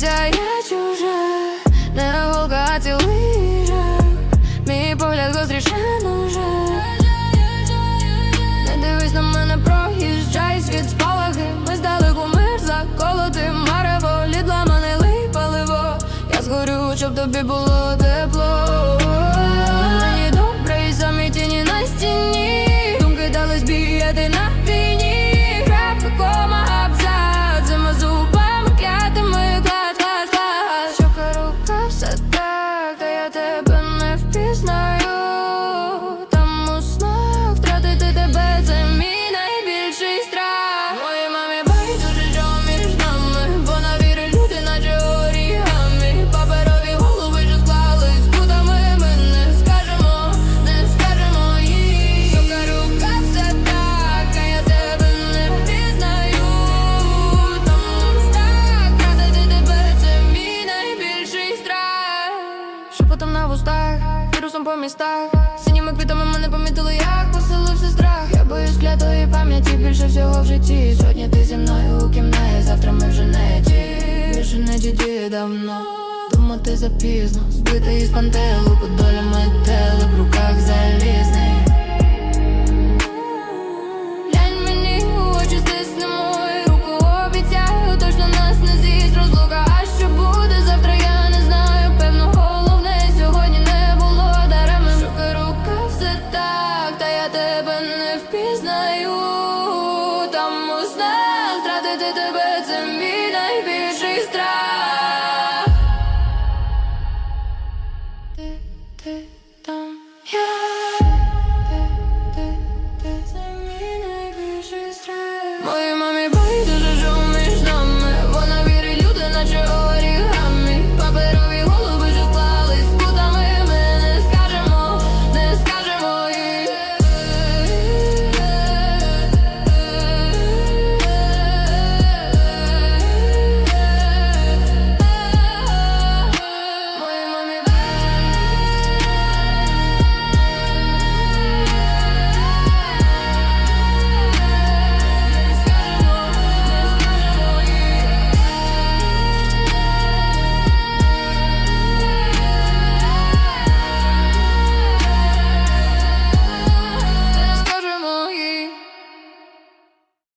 життя я не голка, а цілий Мій погляд гостріше вже Не дивись на мене, проїжджай світ спалахи Ми здалеку мир заколоти. Марево Лідла мене лий паливо. Я згорю, щоб тобі було тепло не впізнаю на вустах, вірусом по містах. Синіми квітами мене помітили, як поселився страх. Я боюсь клятої пам'яті більше всього в житті. Сьогодні ти зі мною у кімнаті, завтра ми вже не ті. Більше не ті діє давно. Думати запізно, збитий із По доля метелик в руках впізнаю, тому знаю, втратити тебе це мій найбільший страх. Ти, ти там я ти, ти, ти, це мій найбільший страх.